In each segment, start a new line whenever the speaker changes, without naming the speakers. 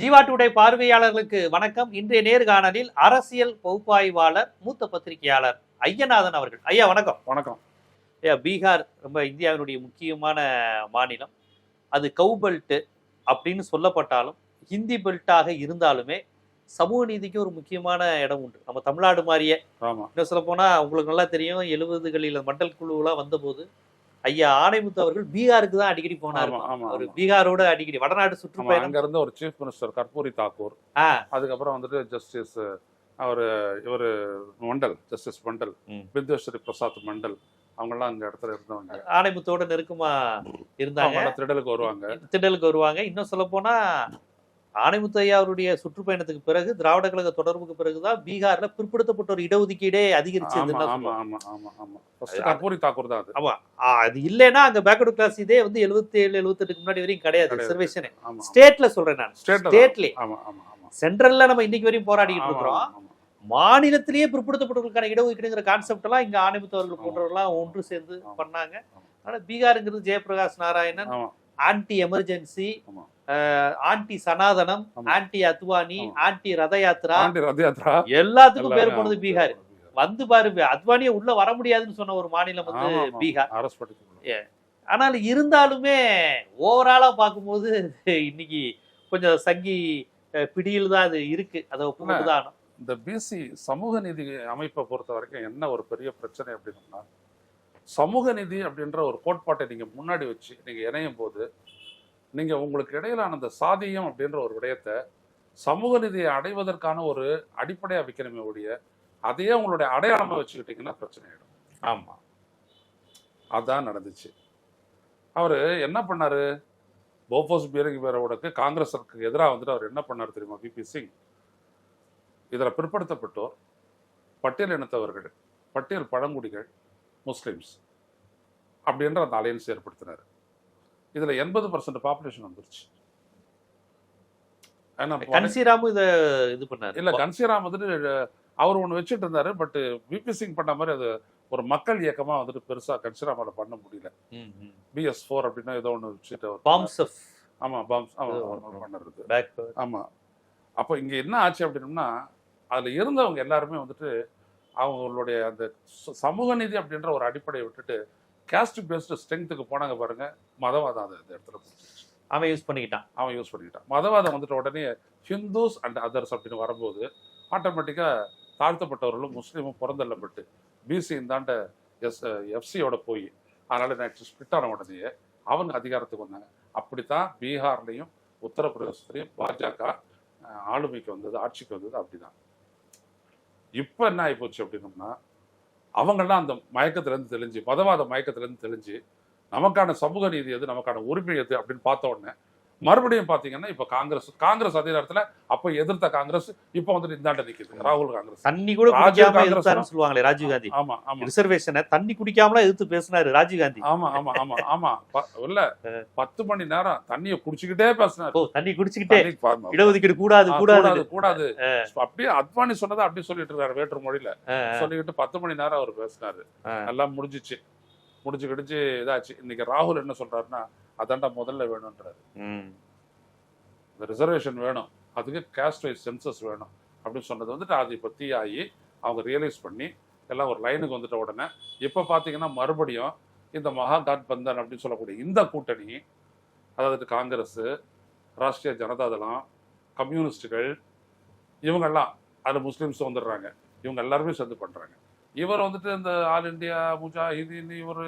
Jeeva today பார்வையாளர்களுக்கு வணக்கம். இன்றைய நேர்காணலில் அரசியல் பகுப்பாய்வாளர் மூத்த பத்திரிகையாளர் ஐயநாதன் அவர்கள். ஐயா வணக்கம்.
வணக்கம்.
ஐயா பீகார் ரொம்ப இந்தியாவினுடைய முக்கியமான மாநிலம். அது கவு பெல்ட் அப்படின்னு சொல்லப்பட்டாலும் ஹிந்தி பெல்ட்டாக இருந்தாலுமே சமூக நீதிக்கு ஒரு முக்கியமான இடம் உண்டு. நம்ம தமிழ்நாடு மாதிரியே இன்னும் சொல்ல போனா உங்களுக்கு நல்லா தெரியும் எழுபதுகளில் மண்டல் குழுவெல்லாம் வந்தபோது ஐயா ஆணைமுத்து அவர்கள் பீகாருக்கு தான் அடிக்கடி போனார்.
ஆமா.
பீகாரோட அடிக்கடி வடநாடு சுற்றுப்பயணம்.
அங்க இருந்து ஒரு சீஃப் மினிஸ்டர் கர்பூரி தாக்கூர். அதுக்கப்புறம் வந்துட்டு ஜஸ்டிஸ் அவர் இவர் மண்டல் ஜஸ்டிஸ் மண்டல். வித்யஸ்ரீ பிரசாத் மண்டல் அவங்கெல்லாம் அந்த இடத்துல இருந்தவங்க.
ஆணைமுத்தோட நெருக்கமா இருந்தாங்க.
திடலுக்கு வருவாங்க.
திடலுக்கு வருவாங்க. இன்னும் சொல்ல போனா ஆணைமுத்து ஐயா அவருடைய சுற்றுப்பயணத்துக்கு பிறகு திராவிட கழக தொடர்புக்கு பிறகுதான் பீகார்ல பிற்படுத்தப்பட்ட ஒரு இடஒதுக்கீடே தான்
ஆமா அது
இல்லைன்னா அங்க பேக்வர்டு கிளாஸ் இதே வந்து 77 ஏழு எழுபத்தெட்டுக்கு முன்னாடி வரையும் கிடையாது. ரிசர்வேஷன் ஸ்டேட்ல சொல்றேன் நான்
ஸ்டேட்ல
சென்ட்ரல்ல நம்ம இன்னைக்கு வரையும்
ஆமா,
இருக்கிறோம். மாநிலத்திலேயே பிற்படுத்தப்பட்டவர்களுக்கான இடஒதுக்கீடுங்கிற கான்செப்ட் எல்லாம் இங்க ஆணைமுத்து அவர்கள்
ஆமா.
போன்றவர்கள்லாம் ஒன்று சேர்ந்து. பண்ணாங்க. ஆனா பீகாருங்கிறது Jayaprakash Narayanan anti emergency. Anti சனாதனம். Anti Advani. Anti Rath Yatra
anti Rath Yatra
எல்லாத்துக்கும் பேர் போனது பீகார். வந்து பாரு அத்வானியை உள்ள வர முடியாதுன்னு சொன்ன ஒரு மாநிலம் வந்து. பீகார். ஆனால் இருந்தாலுமே ஓவராலா பார்க்கும்போது இன்னைக்கு கொஞ்சம் சங்கி பிடியில் தான் அது இருக்கு. அதை ஒப்புக்கொண்டுதான்
இந்த பிசி சமூக நீதி அமைப்பை பொறுத்த வரைக்கும் என்ன ஒரு பெரிய பிரச்சனை அப்படின்னா சமூக நீதி அப்படின்ற ஒரு கோட்பாட்டை நீங்க முன்னாடி வச்சு நீங்க இணையும் போது நீங்க உங்களுக்கு இடையிலான அந்த சாதியம் அப்படின்ற ஒரு விடயத்தை சமூக நீதியை அடைவதற்கான ஒரு அடிப்படையா வைக்கணுமே ஒழிய அதையே உங்களுடைய அடையாளமா வச்சுக்கிட்டீங்கன்னா பிரச்சனை ஆயிடும்.
ஆமா.
அதான் நடந்துச்சு. அவர் என்ன பண்ணாரு? போபோஸ் பீரங்கி பேரோடக்கு காங்கிரஸுக்கு எதிராக வந்துட்டு அவர் என்ன பண்ணார் தெரியுமா? B P Singh. இதில் பிற்படுத்தப்பட்டோர் பட்டியல் இனத்தவர்கள் பட்டியல் பழங்குடிகள் முஸ்லிம்ஸ் அப்படின்ற அந்த அலையன்ஸ் ஏற்படுத்தினார். இதுல எண்பது பர்சன்ட் பாப்புலேஷன் வந்துருச்சு. ஏன்னா
கன்சிராமும் இத இது பண்ணாரு.
இல்ல கன்சிராம் வந்துட்டு அவர் ஒண்ணு வச்சுட்டு இருந்தாரு பட் பிபி சிங் பண்ண மாதிரி அது ஒரு மக்கள் இயக்கமா வந்துட்டு பெருசா கன்சிராமால பண்ண முடியல. பிஎஸ் ஃபோர் அப்படின்னா ஏதோ ஒன்று வச்சுட்டு.
பாம்ஸ் ஆஃப்
ஆமா பாம்ஸ் ஆமா
ஏதோ
ஆமா, பண்ணுறது.
பேக்
ஆமா. அப்போ இங்க என்ன ஆச்சு அப்படின்னம்னா அதுல இருந்தவங்க எல்லாருமே வந்துட்டு அவங்களுடைய அந்த சமூக நீதி அப்படின்ற ஒரு அடிப்படையை விட்டுட்டு கேஸ்ட் பேஸ்டு ஸ்ட்ரென்த்துக்கு போனாங்க பாருங்க மதவாதம் அது அந்த இடத்துல.
அவன் யூஸ் பண்ணிக்கிட்டான்.
அவன் யூஸ் பண்ணிக்கிட்டான். மதவாதம் வந்துட்டு உடனே ஹிந்துஸ் அண்ட் அதர்ஸ் அப்படின்னு வரும்போது ஆட்டோமேட்டிக்காக தாழ்த்தப்பட்டவர்களும் முஸ்லீமும் புறந்தள்ளப்பட்டு பிசி இந்தாண்ட எஸ் எஃப்சியோட போய் அதனால நெக்ஸ்ட் ஸ்பிளிட் ஆன உடனே அவங்க அதிகாரத்துக்கு வந்தாங்க. அப்படித்தான் பீகார்லையும் உத்தரப்பிரதேசத்துலையும் பாஜக ஆளுமைக்கு வந்தது ஆட்சிக்கு வந்தது அப்படிதான். இப்போ என்ன ஆகிப்போச்சு அப்படின்னம்னா அவங்கெல்லாம் அந்த மயக்கத்திலேருந்து தெளிஞ்சு மதவாத மயக்கத்திலேருந்து தெளிஞ்சு நமக்கான சமூக நீதி எது நமக்கான உரிமை எது அப்படின்னு பார்த்த உடனே மறுபடியும் பார்த்தீங்கன்னா இப்போ காங்கிரஸ் காங்கிரஸ் அதே நேரத்தில் அப்போ எதிர்த்த காங்கிரஸ் இப்போ வந்துட்டு இந்தாண்ட நிற்குது ராகுல் காங்கிரஸ்.
தண்ணி கூட சொல்லுவாங்களே ராஜீவ் காந்தி.
ஆமா ஆமா.
ரிசர்வேஷனை தண்ணி குடிக்காமலாம் எதிர்த்து பேசினாரு ராஜீவ் காந்தி.
ஆமா ஆமா ஆமா ஆமா. இல்ல பத்து மணி நேரம் தண்ணிய குடிச்சுக்கிட்டே பேசினாரு.
தண்ணி குடிச்சுக்கிட்டே. இடஒதுக்கீடு கூடாது கூடாது.
கூடாது அப்படியே அத்வானி சொன்னதை அப்படியே சொல்லிட்டு இருக்காரு வேற்று மொழியில. சொல்லிக்கிட்டு பத்து மணி நேரம் அவர் பேசினாரு. எல்லாம் முடிஞ்சிச்சு. முடிஞ்சு கிடிச்சு இதாச்சு. இன்னைக்கு ராகுல் என்ன சொல்றாருன்னா அதான்டா முதல்ல வேணும்ன்றாரு. இந்த ரிசர்வேஷன் வேணும். அதுக்கு கேஸ்ட் வைஸ் சென்சஸ் வேணும். அப்படின்னு சொன்னது வந்துட்டு அதை இப்போ ஆகி அவங்க ரியலைஸ் பண்ணி எல்லாம் ஒரு லைனுக்கு வந்துட்ட உடனே இப்போ பார்த்தீங்கன்னா மறுபடியும் இந்த மகா கட்பந்தன் அப்படின்னு சொல்லக்கூடிய இந்த கூட்டணி அதாவது காங்கிரஸ் ராஷ்டிரிய ஜனதாதளம் கம்யூனிஸ்டுகள் இவங்கெல்லாம் அதில் முஸ்லீம்ஸ் வந்துடுறாங்க. இவங்க எல்லாருமே சேர்ந்து பண்ணுறாங்க இவர் வந்துட்டு இந்த ஆல் இந்தியா முஜாஹிதீன் இவர்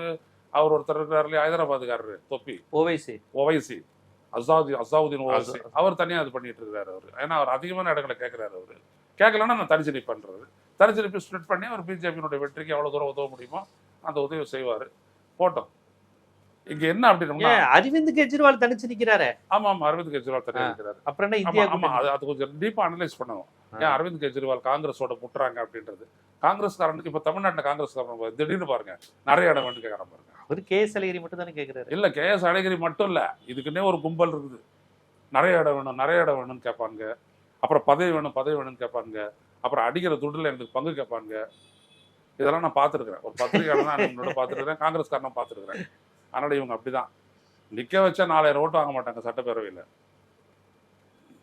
அவர் ஒருத்தர் இருக்கிறாரு இல்லையா, ஹைதராபாத்துக்காரரு தொப்பி.
ஓவைசி.
ஓவைசி. அசாவுதீன் அசாவுதீன் ஓவைசி. அவர் தனியாக அது பண்ணிட்டு இருக்காரு அவர். ஏன்னா அவர் அதிகமான இடங்களை கேட்குறாரு அவர். கேட்கலன்னா நான் தனிச்சு நிற்பேன்றாரு தனிச்சு நிற்பி ஸ்ப்ளிட் பண்ணி அவர் பிஜேபியினுடைய வெற்றிக்கு எவ்வளோ தூரம் உதவ முடியுமோ அந்த உதவி செய்வார். போட்டோம். இங்க என்ன அப்படின்னா
அரவிந்த் கெஜ்ரிவால் தனிச்சு நிக்கிறாரே?
ஆமா ஆமா அரவிந்த் கெஜ்ரிவால் தனியாக இருக்கிறாரு
அப்புறம் என்ன
ஆமா
இந்தியா
ஆமா அது அது கொஞ்சம் டீப்பா அனலைஸ் பண்ணணும் ஏன் அரவிந்த் கெஜ்ரிவால் காங்கிரஸோட முட்டுறாங்க அப்படின்றது? காங்கிரஸ்காரனுக்கு இப்ப தமிழ்நாட்டுல காங்கிரஸ்காரன் திடீர்னு பாருங்க நிறைய இடம் வேணும் கேட்கறான் பாருங்க.
ஒரு கே எஸ் அழகிரி மட்டும் தானே கேக்குறாரு?
இல்ல கே எஸ் அழகிரி மட்டும் இல்ல இதுக்குன்னே ஒரு கும்பல் இருக்குது. நிறைய இடம் வேணும் நிறைய இடம் வேணும்னு கேட்பாங்க அப்புறம் பதவி வேணும் பதவி வேணும்னு கேட்பாங்க அப்புறம் அடிக்கிற துட்டுல எனக்கு பங்கு கேட்பாங்க இதெல்லாம் நான் பார்த்துருக்கிறேன். ஒரு பத்திரிகையாளர் நான் என்னோட பார்த்துருக்கிறேன் காங்கிரஸ்காரனும் பார்த்துருக்கிறேன். அதனால இவங்க அப்படிதான். நிக்க வச்சா நாலாயிரம் ஓட்டு வாங்க மாட்டாங்க சட்டப்பேரவையில்.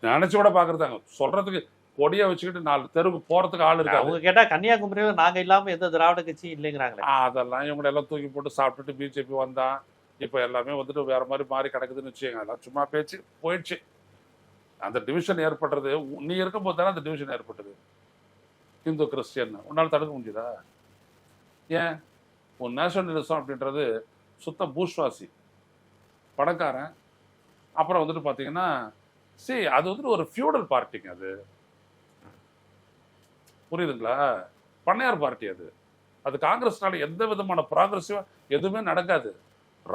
நினைச்சு கூட பாக்குறதாங்க சொல்றதுக்கு கொடியை வச்சுக்கிட்டு நாலு தெருவுக்கு போறதுக்கு ஆள் இருக்காது.
அவங்க கேட்டா கன்னியாகுமரியில நாங்க இல்லாம எந்த திராவிட கட்சியும் இல்லைங்கிறாங்களே.
ஆ, அதெல்லாம் இவங்க எல்லாம் தூக்கி போட்டு சாப்பிட்டுட்டு பிஜேபி வந்தான் இப்போ எல்லாமே வந்துட்டு வேற மாதிரி மாறி கிடக்குதுன்னு வச்சுக்கோங்க. அதெல்லாம் சும்மா பேச்சு போயிடுச்சு. அந்த டிவிஷன் ஏற்படுறது நீ இருக்கும்போது தானே அந்த டிவிஷன் ஏற்பட்டது. இந்து கிறிஸ்டியன் உன்னால தடுக்க முடியுதா? ஏன்? உன் நேஷனலிசம் அப்படின்றது சுத்த பூஷ்வாசி. பணக்காரன். அப்புறம் வந்துட்டு பார்த்தீங்கன்னா சரி அது வந்துட்டு ஒரு ஃபியூடல் பார்ட்டிங்க அது. புரியுதுங்களா? பண்ணையார் பார்ட்டி அது. அது காங்கிரஸ்னால எந்த விதமான ப்ராக்ரஸிவா எதுவுமே நடக்காது.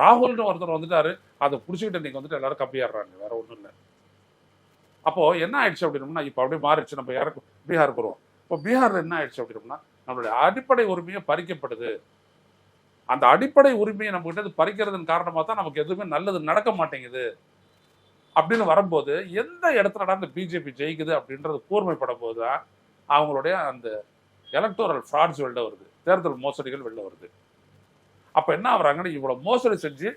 ராகுல்னு ஒருத்தர் வந்துட்டாரு. அதை பிடிச்சிக்கிட்டு நீங்க வந்துட்டு எல்லாரும் கப்பியாடுறாங்க வேற ஒன்றும் இல்லை. அப்போ என்ன ஆயிடுச்சு அப்படின்னோம்னா இப்போ அப்படியே மாறிடுச்சு. நம்ம யாருக்கு? பீகாருக்கு வருவோம். இப்போ பீகார்ல என்ன ஆயிடுச்சு அப்படின்னோம்னா நம்மளுடைய அடிப்படை உரிமையை பறிக்கப்படுது. அந்த அடிப்படை உரிமையை நம்ம கிட்ட பறிக்கிறதன் காரணமா தான் நமக்கு எதுவுமே நல்லது நடக்க மாட்டேங்குது. அப்படின்னு வரும்போது எந்த இடத்துல அந்த பிஜேபி ஜெயிக்குது அப்படின்றது கூர்மைப்படும் போது தான் அவங்களுடைய அந்த எலக்டோரல் ஃப்ராட்ஸ் வெளில வருது. தேர்தல் மோசடிகள் வெளில வருது. அப்போ என்ன ஆகுறாங்கன்னா இவ்வளோ மோசடி செஞ்சு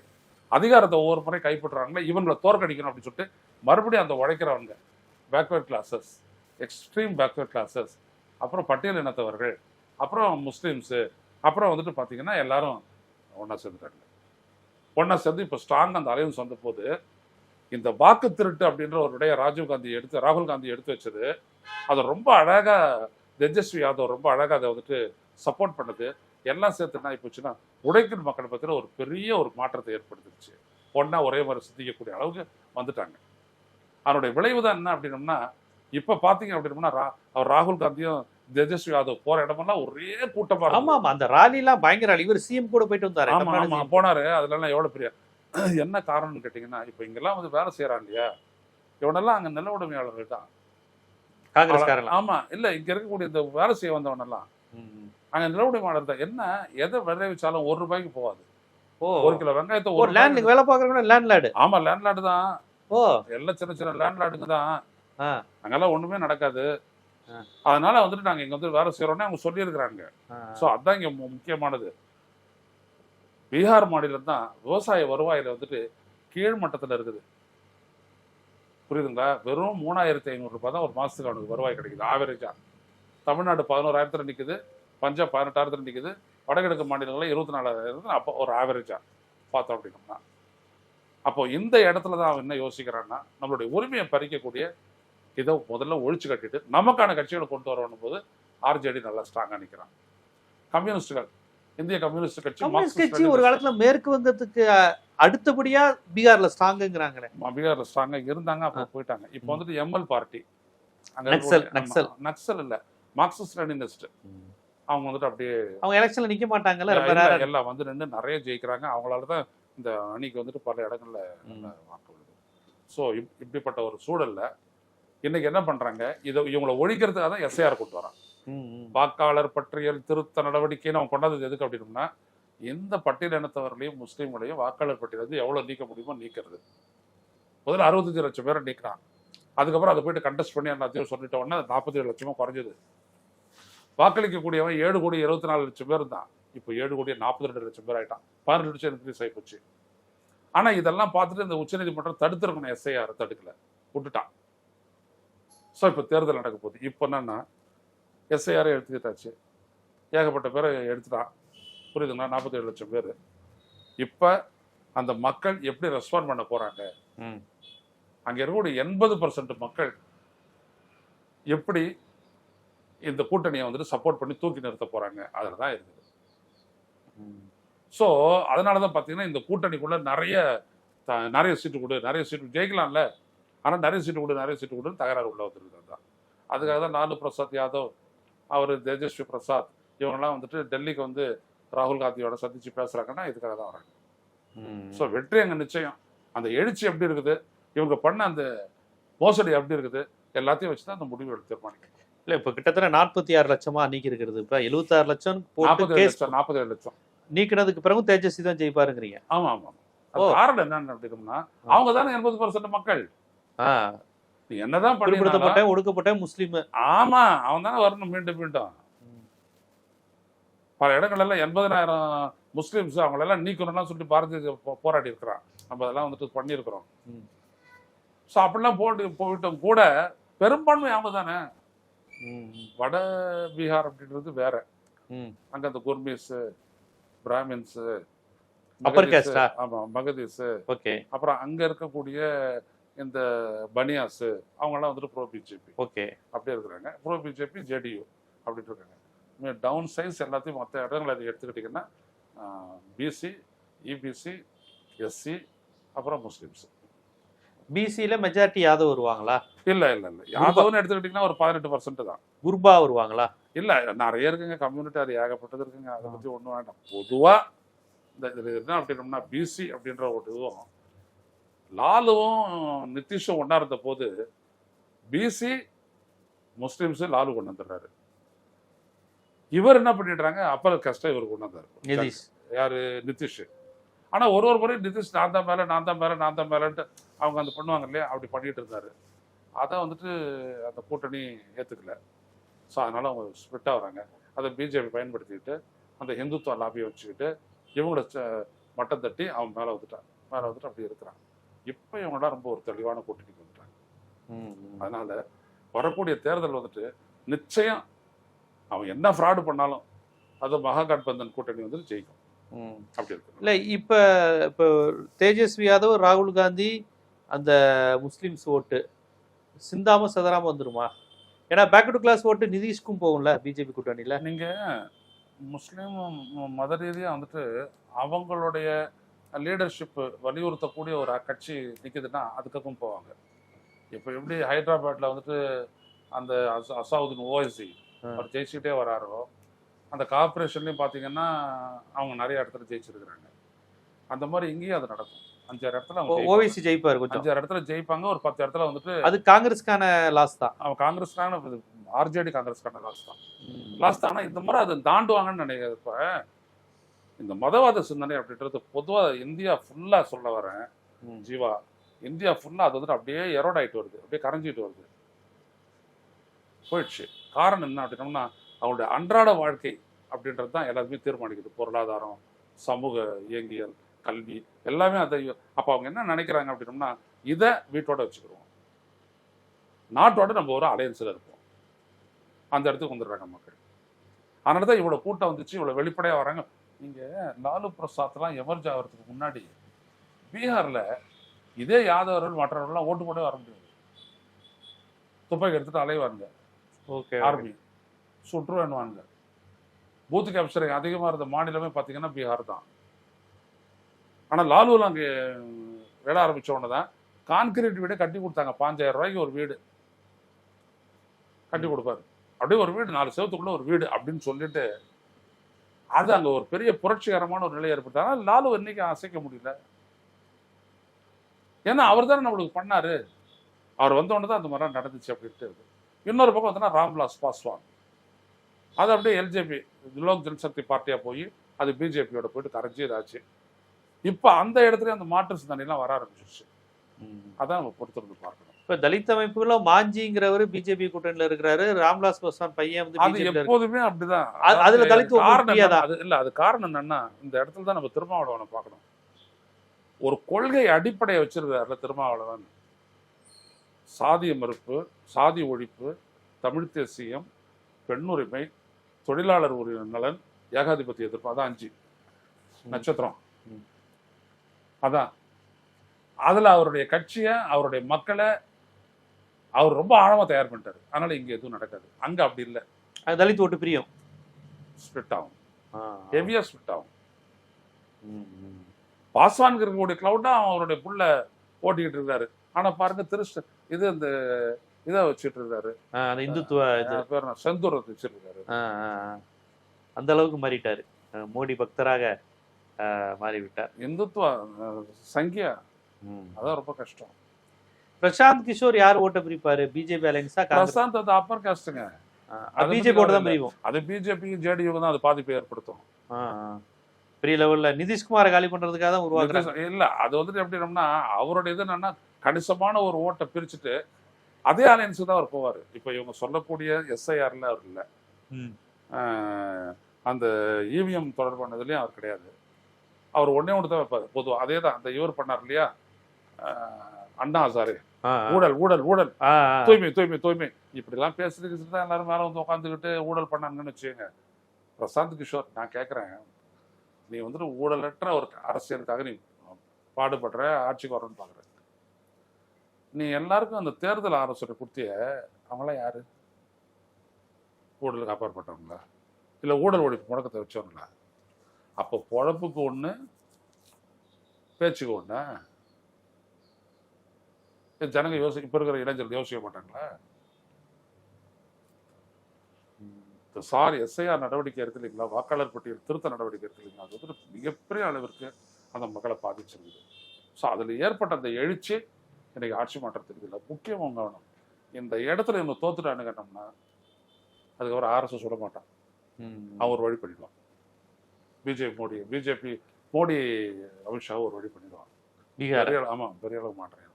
அதிகாரத்தை ஒவ்வொரு முறை கைப்பற்றுறாங்களே இவங்களை தோற்கடிக்கணும் அப்படின்னு சொல்லிட்டு மறுபடியும் அந்த உழைக்கிறவங்க backward classes extreme backward classes அப்புறம் பட்டியல் இனத்தவர்கள் அப்புறம் முஸ்லீம்ஸு அப்புறம் வந்துட்டு பார்த்தீங்கன்னா எல்லாரும் ஒன்றா சேர்ந்துட்டாங்க. ஒன்றா சேர்ந்து இப்போ ஸ்ட்ராங் அந்த அலையன்ஸ் வந்த போது இந்த வாக்கு திருட்டு அப்படின்ற ஒரு விடைய ராஜீவ் காந்தி எடுத்து ராகுல் காந்தி எடுத்து வச்சது அதை ரொம்ப அழகா தேஜஸ்வி யாதவ் ரொம்ப அழகா அதை வந்துட்டு சப்போர்ட் பண்ணுது. எல்லாம் சேர்த்து என்ன ஆயிப்போச்சுன்னா உடைக்கும் மக்களை பத்தின ஒரு பெரிய ஒரு மாற்றத்தை ஏற்படுத்திருச்சு ஒண்ணா ஒரே மாதிரி சிந்திக்கக்கூடிய அளவுக்கு வந்துட்டாங்க. அதனுடைய விளைவு தான் என்ன அப்படின்னம்னா இப்ப பாத்தீங்க அப்படின்னம்னா ரா- அவர் ராகுல் காந்தியும் தேஜஸ்வி யாதவ் போற இடமெல்லாம் ஒரே கூட்டமா
ஆமா. ஆமா. அந்த ராலி எல்லாம் பயங்கர. இவர் சிஎம் கூட போயிட்டு வந்தாரு.
ஆமா. ஆமா. போனாரு. அதுல எல்லாம் எவ்வளவு பெரிய என்ன காரணம்னு கேட்டீங்கன்னா இப்ப இங்கெல்லாம் வந்து வேலை செய்யறான் இல்லையா இவனெல்லாம் அங்க நில உடைமையாளர்கள் தான்.
காங்கிரஸ்காரங்க
ஆமா இல்ல இங்க இருக்கக்கூடிய இந்த வேலை செய்ய வந்தவனெல்லாம் அங்க நில உடைமையாளர் தான். என்ன எதை விளைவிச்சாலும் ஒரு ரூபாய்க்கு போகாது.
ஓ.
ஒரு கிலோ வெங்காயத்தை
ஒரு
ஒரு
லேண்ட்
ரூபாய்க்கு-
வேலை பாக்குறவங்க லேண்ட் லார்டு
ஆமா லேண்ட்லார்டு தான்.
ஓ.
எல்லாம் சின்ன சின்ன லேண்ட்லார்டுங்க தான். அங்கெல்லாம் ஒண்ணுமே நடக்காது. அதனால வந்துட்டு நாங்க இங்க வந்து வேலை செய்யறோம்னு அவங்க சொல்லியிருக்கிறாங்க. ஸோ அதான் இங்க முக்கியமானது. பீகார் மாநிலம் தான் விவசாய வருவாயில வந்துட்டு கீழ் மட்டத்துல இருக்குது. புரியுதுங்களா? வெறும் மூணாயிரத்தி ஐநூறுரூபா தான் ஒரு மாசத்துக்கு அவனுக்கு வருவாய் கிடைக்குது ஆவரேஜா தமிழ்நாடு பதினோராயிரத்தில் நிக்குது பஞ்சாப் பதினெட்டாயிரத்துல நிக்குது வடகிழக்கு மாநிலங்களில் இருபத்தி நாலாயிரம் அப்போ ஒரு ஆவரேஜா பார்த்தோம் அப்படின்னோம்னா. அப்போ இந்த இடத்துல தான் அவன் என்ன யோசிக்கிறான்னா நம்மளுடைய உரிமையை பறிக்கக்கூடிய இதை முதல்ல ஒழிச்சு கட்டிட்டு நமக்கான கட்சிகளை கொண்டு வரணும் போது ஆர்ஜேடி நல்லா ஸ்ட்ராங்காக நிற்கிறான் கம்யூனிஸ்டுகள் இந்திய கம்யூனிஸ்ட் கட்சி
கம்யூனிஸ்ட் கட்சி ஒரு காலத்துல மேற்கு வங்கத்துக்கு அஹ், அடுத்தபடியா பீகார்ல ஸ்ட்ராங்குங்கிறாங்களே.
பீகார்ல ஸ்ட்ராங்கா இருந்தாங்க அப்புறம் போயிட்டாங்க. இப்போ வந்துட்டு எம்எல் பார்ட்டி.
நக்சல், நக்சல்.
இல்ல மார்க்சிஸ்ட் லெனினிஸ்ட். அவங்க வந்துட்டு அப்படியே
அவங்க எலெக்ஷன்ல நிக்க மாட்டாங்கல்ல
எல்லாம் வந்து நின்று நிறைய ஜெயிக்கிறாங்க. அவங்களால தான் இந்த அணிக்கு வந்துட்டு பல இடங்கள்ல வாக்கு விழுது ஸோ இப்படிப்பட்ட ஒரு சூழல்ல இன்னைக்கு என்ன பண்றாங்க? இதை இவங்களை ஒழிக்கிறதுக்காக தான் எஸ்ஐஆர் கொண்டு வரான் வாக்காளர் பட்டியல் திருத்த நடவடிக்கைன்னு அவன் கொண்டாந்தது எதுக்கு அப்படின்னா எந்த பட்டியல் இனத்தவர்களையும் முஸ்லீம்களையும் வாக்காளர் பட்டியல் வந்து எவ்வளோ நீக்க முடியுமோ நீக்கிறது. முதல்ல அறுபத்தஞ்சு லட்சம் பேரை நீக்கிறான். அதுக்கப்புறம் அதை போயிட்டு கண்டெஸ்ட் பண்ணி எல்லாத்தையும் சொல்லிட்ட உடனே நாற்பத்தி ஏழு லட்சமாக குறைஞ்சது. வாக்களிக்கக்கூடியவன் ஏழு கோடி இருபத்தி நாலு லட்சம் பேர் தான் இப்போ ஏழு கோடி நாற்பத்தி ரெண்டு லட்சம் பேர் ஆகிட்டான் பதினெட்டு லட்சம் இன்க்ரீஸ் ஆகி போச்சு இதெல்லாம் பார்த்துட்டு இந்த உச்சநீதிமன்றம் தடுத்துருக்கணும் எஸ்ஐஆர் தடுக்கல. விட்டுட்டான். ஸோ இப்போ தேர்தல் நடக்க போகுது. இப்போ என்னன்னா எஸ்ஐஆரை எடுத்துக்கிட்டாச்சு. ஏகப்பட்ட பேரை எடுத்துட்டான். புரியுதுங்களா? நாற்பத்தி ஏழு லட்சம் பேர். இப்போ அந்த மக்கள் எப்படி ரெஸ்பாண்ட் பண்ண போறாங்க?
ம்.
அங்க இருக்கக்கூடிய எண்பது பர்சன்ட் மக்கள் எப்படி இந்த கூட்டணியை வந்துட்டு சப்போர்ட் பண்ணி தூக்கி நிறுத்த போறாங்க? அதில் தான் இருக்குது. ஸோ அதனால தான் பார்த்தீங்கன்னா இந்த கூட்டணிக்குள்ள நிறைய நிறைய சீட்டு கொடு நிறைய சீட்டு ஜெயிக்கலாம்ல. ஆனால் நிறைய சீட்டு கொடு நிறைய சீட்டு கொடுன்னு தகராறு உள்ள வந்துருக்குது தான் அதுக்காக தான் லாலு பிரசாத் யாதவ் அவர் தேஜஸ்வி பிரசாத் இவங்கெல்லாம் வந்துட்டு டெல்லிக்கு வந்து ராகுல் காந்தியோட சந்திச்சு பேசுறாங்கன்னா இதுக்காக தான் வராங்க. ஸோ வெற்றி அங்கே நிச்சயம். அந்த எழுச்சி எப்படி இருக்குது? இவங்க பண்ண அந்த மோசடி எப்படி இருக்குது? எல்லாத்தையும் வச்சு தான் அந்த முடிவு எடுத்து தீர்மானிக்கணும்
இல்ல இப்ப கிட்டத்தட்ட நாற்பத்தி ஆறு லட்சமா நீக்கி இருக்கிறது இப்ப எழுபத்தாறு லட்சம் போட்டு
நாற்பது
கேஸ்
லட்சம் லட்சம்.
நீக்கினதுக்கு பிறகும் தேஜஸ்வி தான் ஜெயிப்பாருங்கிறீங்க.
ஆமா ஆமா அது
ஓ.
காரணம் என்னன்னு அப்படின்னா அவங்க தானே எண்பது பர்சன்ட் மக்கள். என்னதான்
பிற்படுத்தப்பட்ட ஒடுக்கப்பட்ட முஸ்லீம்.
ஆமா அவன் தானே வரணும் மீண்டும் மீண்டும். பல இடங்கள்ல எண்பதனாயிரம் முஸ்லிம்ஸ் அவங்களெல்லாம் நீக்கணும்லாம் சொல்லிட்டு பாரதிய போராடி இருக்கிறான். நம்ம அதெல்லாம் வந்துட்டு பண்ணியிருக்கிறோம். ஸோ அப்படிலாம் போட்டு போயிட்டும் கூட பெரும்பான்மை அவங்க தானே. வட பீகார் அப்படின்றது வேற. அங்க அந்த குர்மீஸ் பிராமின்ஸ்? ஆமா மகதீஸ்.
ஓகே.
அப்புறம் அங்க இருக்கக்கூடிய இந்த பனியாஸ் அவங்கெல்லாம் வந்துட்டு ப்ரோ பிஜேபி
ஓகே.
அப்படியே இருக்கிறாங்க. ப்ரோ பிஜேபி ஜேடியு அப்படின்னு இருக்காங்க. டவுன் சைஸ் எல்லாத்தையும் மற்ற இடங்களை நீங்க எடுத்துக்கிட்டிங்கன்னா B C E B C S C அப்புறம் முஸ்லிம்ஸ்
பிசியில மெஜாரிட்டி யாதவ் வருவாங்களா?
இல்ல இல்ல இல்ல. யாதவ்னு எடுத்துக்கிட்டிங்கன்னா ஒரு பதினெட்டு பர்சன்ட் தான்.
குர்பா வருவாங்களா?
இல்ல நிறைய இருக்குங்க. கம்யூனிட்டி அது ஏகப்பட்டது இருக்குங்க. அதை பத்தி ஒண்ணும் வேண்டாம். பொதுவா இந்த இது என்ன அப்படின்னோம்னா பிசி அப்படின்ற ஒரு இதுவும் லாலுவும் நிதிஷும் ஒண்ணா இருந்த போது பிசி முஸ்லிம்ஸ் லாலு கொண்டு வந்துடுறாரு. இவர் என்ன பண்ணிடுறாங்க? அப்பர் கஷ்டம் இவர் கொண்டு வந்தாரு. யாரு? நிதிஷ். ஆனா ஒரு ஒரு முறை நிதிஷ் நான் தான் மேல நான் தான் மேல நான் தான் மேலன்ட்டு அவங்க அந்த பண்ணுவாங்க இல்லையா? அப்படி பண்ணிட்டு இருந்தாரு. அதை வந்துட்டு அந்த கூட்டணி ஏத்துக்கல. ஸோ அதனால அவங்க ஸ்பிட் ஆகுறாங்க அதை பிஜேபி பயன்படுத்திக்கிட்டு அந்த இந்துத்துவ லாபியை வச்சுக்கிட்டு இவங்கள ச- மட்டம் தட்டி அவன் மேல வந்துட்டான் மேல வந்துட்டு அப்படி இருக்கிறான் இப்போ இவங்களாம் ரொம்ப ஒரு தெளிவான கூட்டணிக்கு வந்துட்டாங்க. அதனால வரக்கூடிய தேர்தல் வந்துட்டு நிச்சயம் அவன் என்ன ஃப்ராடு பண்ணாலும் அது மகாகட்பந்தன் கூட்டணி வந்துட்டு ஜெயிக்கும். அப்படி இருக்கு
இல்ல இப்ப இப்போ தேஜஸ்வி யாதவ் ராகுல் காந்தி அந்த முஸ்லிம்ஸ் ஓட்டு சிந்தாம சதராம வந்துருமா? ஏன்னா பேக் டு கிளாஸ் ஓட்டு நிதிஷ்க்கும் போகும்ல பிஜேபி கூட்டணியில.
நீங்க முஸ்லீம் மத ரீதியா வந்துட்டு அவங்களுடைய லீடர்ஷிப் வலியுறுத்தக்கூடிய ஒரு கட்சி நிக்குதுன்னா அதுக்கும் போவாங்க. இப்போ எப்படி ஹைதராபாத்ல வந்துட்டு அந்த அச- அசாவுதீன் ஓஎஸ்சி. அவர் ஜெயிச்சுக்கிட்டே வராரோ அந்த கார்பரேஷன்லயும் பாத்தீங்கன்னா அவங்க நிறைய இடத்துல ஜெயிச்சிருக்கிறாங்க. அந்த மாதிரி இங்கேயும் அது நடக்கும். அஞ்சாறு இடத்துல அவங்க.
ஓவைசி ஜெயிப்பாரு கொஞ்சம்.
அஞ்சாறு இடத்துல ஜெயிப்பாங்க ஒரு பத்து இடத்துல வந்துட்டு
அது காங்கிரஸ்க்கான லாஸ் தான்.
அவன் காங்கிரஸ்க்கான ஆர்ஜேடி காங்கிரஸ்க்கான லாஸ் தான். லாஸ்ட் ஆனா இந்த முறை அதை தாண்டுவாங்கன்னு நினைக்கிறேன் இப்ப. இந்த மதவாத சிந்தனை அப்படின்றது பொதுவா இந்தியா ஃபுல்லா சொல்ல வரேன். ஜீவா இந்தியா ஃபுல்லா அது வந்துட்டு அப்படியே எரோட் ஆயிட்டு வருது. அப்படியே கரைஞ்சிட்டு வருது. போயிடுச்சு. காரணம் என்ன அப்படின்னோம்னா அவங்களுடைய அன்றாட வாழ்க்கை அப்படின்றது தான் எல்லாத்தையுமே தீர்மானிக்குது. பொருளாதாரம் சமூக இயங்கியல் கல்வி எல்லாமே அதை அப்போ அவங்க என்ன நினைக்கிறாங்க அப்படின்னோம்னா இதை வீட்டோட வச்சுக்கிடுவோம். நாட்டோட நம்ம ஒரு அலையன்ஸில் இருப்போம். அந்த இடத்துக்கு வந்துடுறாங்க மக்கள். அதனால தான் இவ்வளோ கூட்டம் வந்துச்சு இவ்வளோ வெளிப்படையாக வராங்க. நீங்கள் லாலு பிரசாத்லாம் எமர்ஜ் ஆகிறதுக்கு முன்னாடி பீகாரில் இதே யாதவர்கள் மற்றவர்கள்லாம் ஓட்டு போடவே வர முடியாது. துப்பாக்கி எடுத்துட்டு அலைவாங்க
ஓகே
ஆர்மி. சுற்றுவானுவாங்க பூத் கேப்சரிங் அதிகமாக இருந்த மாநிலமே பார்த்தீங்கன்னா பீகார் தான். ஆனால் லாலுவில் அங்கே விட ஆரம்பிச்ச உடனே தான் கான்கிரீட் வீடே கட்டி கொடுத்தாங்க. பாஞ்சாயிரம் ரூபாய்க்கு ஒரு வீடு. கட்டி கொடுப்பாரு. அப்படியே ஒரு வீடு நாலு செவத்துக்குள்ள ஒரு வீடு அப்படின்னு சொல்லிட்டு அது அங்கே ஒரு பெரிய புரட்சிகரமான ஒரு நிலை ஏற்பட்டு ஆனால் லாலு இன்னைக்கு அசைக்க முடியல? ஏன்னா அவர் தானே நம்மளுக்கு பண்ணாரு. அவர் வந்த உடனே தான் அந்த மாதிரிலாம் நடந்துச்சு அப்படின்ட்டு இருக்கு. இன்னொரு பக்கம் வந்தோன்னா ராம்விலாஸ் பாஸ்வான். அது அப்படியே எல்ஜேபி லோக் ஜனசக்தி பார்ட்டியாக போய் அது பிஜேபியோட போயிட்டு கரைஞ்சி இதாச்சு. இப்போ அந்த இடத்துல அந்த மாற்று சிந்தனைலாம் வர ஆரம்பிச்சிருச்சு. அதான் நம்ம பொறுத்திருந்து பார்க்கணும்.
இப்ப தலித் அமைப்புல மாஞ்சிங்கிறவரு பிஜேபி கூட்டணியில இருக்கிறாரு. ராம்விலாஸ் பாஸ்வான் பையன் வந்து
அது எப்போதுமே அப்படிதான்.
அது- அதுல
அதாவது
தலித் உங்களுக்கு
காரணம் அது இல்ல அது காரணம் என்னன்னா இந்த இடத்துல தான் நம்ம திருமாவளவனை பார்க்கணும். ஒரு கொள்கை அடிப்படையை வச்சிருக்காருல திருமாவளவன். சாதிய மறுப்பு சாதி ஒழிப்பு தமிழ் தேசியம் பெண்ணுரிமை தொழிலாளர் உரிமை நலன் ஏகாதிபத்திய எதிர்ப்பு அதான் அஞ்சு. நட்சத்திரம். அதான். அதுல அவருடைய கட்சியை அவருடைய மக்களை அவர் ரொம்ப ஆழமா தயார் பண்ணிட்டாரு. அதனால இங்க எதுவும் நடக்காது. அங்க அப்படி இல்லை.
அது தலித் ஓட்டு பிரியும்.
ஸ்பிட் ஆகும்.
ஆ.
ஹெவியா ஸ்பிட் ஆகும்.
ம், ம்.
பாஸ்வான் இருக்கக்கூடிய கிளவுட்டா அவருடைய புள்ள ஓட்டிக்கிட்டு இருக்காரு. ஆனா பாருங்க திருஷ்ட இது இந்த இதை வச்சுட்டு இருக்காரு.
அந்த இந்துத்துவ
பேர்? செந்தூரத்தை
ஆ. அந்த அளவுக்கு மாறிட்டாரு. மோடி பக்தராக மாறிவிட்டார்.
இந்துத்துவ சங்கியா. அதான் ரொம்ப கஷ்டம்.
பிரசாந்த் கிஷோர் யார் ஓட்ட பிரிப்பாரு? பிஜேபி அலைன்ஸா
பிரசாந்த் அது அப்பர் காஸ்டுங்க அது
பிஜேபி ஓட்ட தான். பிரிவோம்.
அது பிஜேபி ஜேடியூக்கு தான் அது பாதிப்பை ஏற்படுத்தும்.
பெரிய லெவல்ல நிதிஷ்குமாரை காலி பண்றதுக்காக தான் உருவாக்குறாங்க.
இல்ல அது வந்துட்டு எப்படின்னா அவருடைய இது என்னன்னா கணிசமான ஒரு ஓட்டை பிரிச்சுட்டு அதே அலையன்ஸுக்கு தான் அவர் போவார். இப்போ இவங்க சொல்லக்கூடிய எஸ்ஐஆர்ல அவர் இல்லை. அந்த இவிஎம் தொடர்பானதுலயும் அவர் கிடையாது. அவர் ஒண்ணே ஒன்று தான் வைப்பார். பொதுவாக அதே தான் அந்த இவர் பண்ணார் இல்லையா? அண்ணா ஹசாரே. ஊழல் ஊழல் ஊழல். தூய்மை தூய்மை தூய்மை. இப்படிலாம் பேசுறதுக்கு தான் எல்லாரும் மேல வந்து உட்காந்துக்கிட்டு ஊழல் பண்ணாங்கன்னு வச்சுக்கோங்க. பிரசாந்த் கிஷோர் நான் கேட்குறேன் நீ வந்துட்டு ஊழலற்ற ஒரு அரசியலுக்காக நீ பாடுபடுற ஆட்சிக்கு வரணும்னு பார்க்குற நீ எல்லாருக்கும் அந்த தேர்தல் ஆலோசனை கொடுத்திய அவங்களாம் யாரு? ஊழலுக்கு அப்பாற்பட்டவங்களா? இல்லை ஊழல் ஒழிப்பு முடக்கத்தை வச்சவங்களா? அப்போ பொழப்புக்கு ஒன்று பேச்சுக்கு ஒன்றா ஜனங்க யோசி இப்போ இருக்கிற இளைஞர்கள் யோசிக்க மாட்டாங்களா? இந்த சாரி எஸ்ஐஆர் நடவடிக்கை இருக்கு இல்லைங்களா? வாக்காளர் பட்டியல் திருத்த நடவடிக்கை இல்லைங்களா? அது வந்து மிகப்பெரிய அளவிற்கு அந்த மக்களை பாதிச்சிருக்குது. ஸோ அதில் ஏற்பட்ட அந்த எழுச்சி இன்னைக்கு ஆட்சி மாற்றத்துக்கு இல்லை முக்கியம் அவங்க வேணும் இந்த இடத்துல இவங்க தோத்துட்டானுங்கன்னோம்னா அதுக்கப்புறம் ஆர்எஸ்எஸ் விட மாட்டான். அவன் ஒரு வழி பண்ணிடுவான். பிஜேபி மோடி பிஜேபி மோடி அமித்ஷா ஒரு வழி பண்ணிடுவான். பெரிய அளவு- ஆமா பெரிய அளவு மாற்றம். ஏற்படும்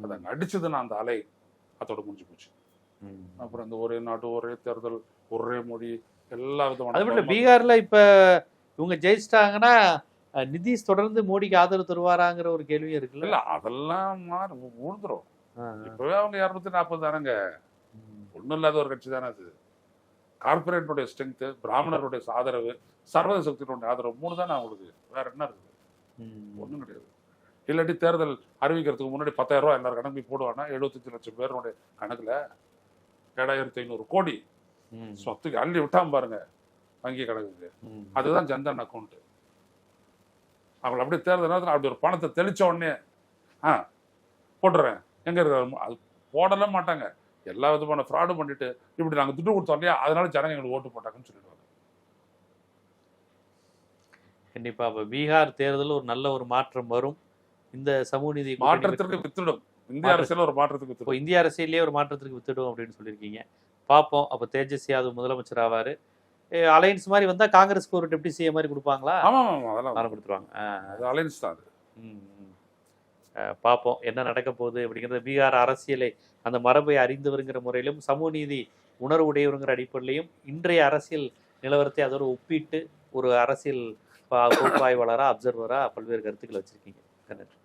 அது அங்கே அடிச்சதுன்னா அந்த அலை. அதோட முடிஞ்சு போச்சு. அப்புறம் இந்த ஒரே நாடு ஒரே தேர்தல் ஒரே மொழி எல்லா
அது மட்டும்
விதமான
பீகார்ல இப்ப இவங்க ஜெயிச்சிட்டாங்கன்னா நிதிஷ் தொடர்ந்து மோடிக்கு ஆதரவு தருவாராங்கிற ஒரு கேள்வியும் இருக்குல்ல?
இல்ல அதெல்லாம் மாறி
ஆ.
இப்பவே அவங்க இரநூத்தி நாற்பது தானங்க. ஒண்ணும் இல்லாத ஒரு கட்சி தானே அது. கார்பரேட்டுடைய ஸ்ட்ரென்த் பிராமணருடைய ஆதரவு சர்வதேச சக்தியினுடைய ஆதரவு மூணு தானே அவங்களுக்கு. வேற என்ன இருக்குது
ம்.
ஒண்ணும் கிடையாது. இல்லாட்டி தேர்தல் அறிவிக்கிறதுக்கு முன்னாடி பத்தாயிரம் ரூபாய் எல்லாரும் கணக்கு போடுவானா எழுபத்தஞ்சு லட்சம் பேருடைய கணக்குல ஏழாயிரத்தி ஐநூறு கோடி. சொத்துக்கு அள்ளி விட்டாம பாருங்க வங்கி கணக்குக்கு. அதுதான் ஜன்தன் அக்கௌண்ட் அவங்களை அப்படியே தேர்தல் நேரத்தில் அப்படி ஒரு பணத்தை தெளிச்ச உடனே ஆ போட்டுறேன். எங்க இருக்க அது போடவே மாட்டாங்க. எல்லா விதமான ஃப்ராடும் பண்ணிட்டு இப்படி நாங்க துட்டு கொடுத்தோம் இல்லையா? அதனால ஜனங்க எங்களுக்கு ஓட்டு போட்டாங்கன்னு சொல்லிடுவாங்க.
கண்டிப்பா. அப்ப பீகார் தேர்தல் ஒரு நல்ல ஒரு மாற்றம் வரும். இந்த சமூக நீதி
மாற்றத்திற்கு வித்துடும். இந்திய அரசியல் ஒரு மாற்றத்துக்கு
இப்போ இந்திய அரசியலே ஒரு மாற்றத்திற்கு வித்துடும் அப்படின்னு சொல்லியிருக்கீங்க. பார்ப்போம். அப்போ தேஜஸ் யாதவ் முதலமைச்சர் ஆவாரு. அலையன்ஸ் மாதிரி வந்தா காங்கிரஸ்க்கு ஒரு டெப்டி சிஎம் மாதிரி கொடுப்பாங்களா?
ஆமா ஆமா அதெல்லாம்
கொடுத்துருவாங்க
அலைன்ஸ் தான் அது.
பார்ப்போம். என்ன நடக்க போகுது அப்படிங்கிறது பீகார் அரசியலை அந்த மரபை அறிந்தவருங்கிற முறையிலும் சமூக நீதி உணர்வுடையவருங்கிற அடிப்படையிலையும் இன்றைய அரசியல் நிலவரத்தை அதோடு ஒப்பிட்டு ஒரு அரசியல் பா- பகுப்பாய்வாளரா அப்சர்வரா பல்வேறு கருத்துக்களை வச்சிருக்கீங்க. நன்றி.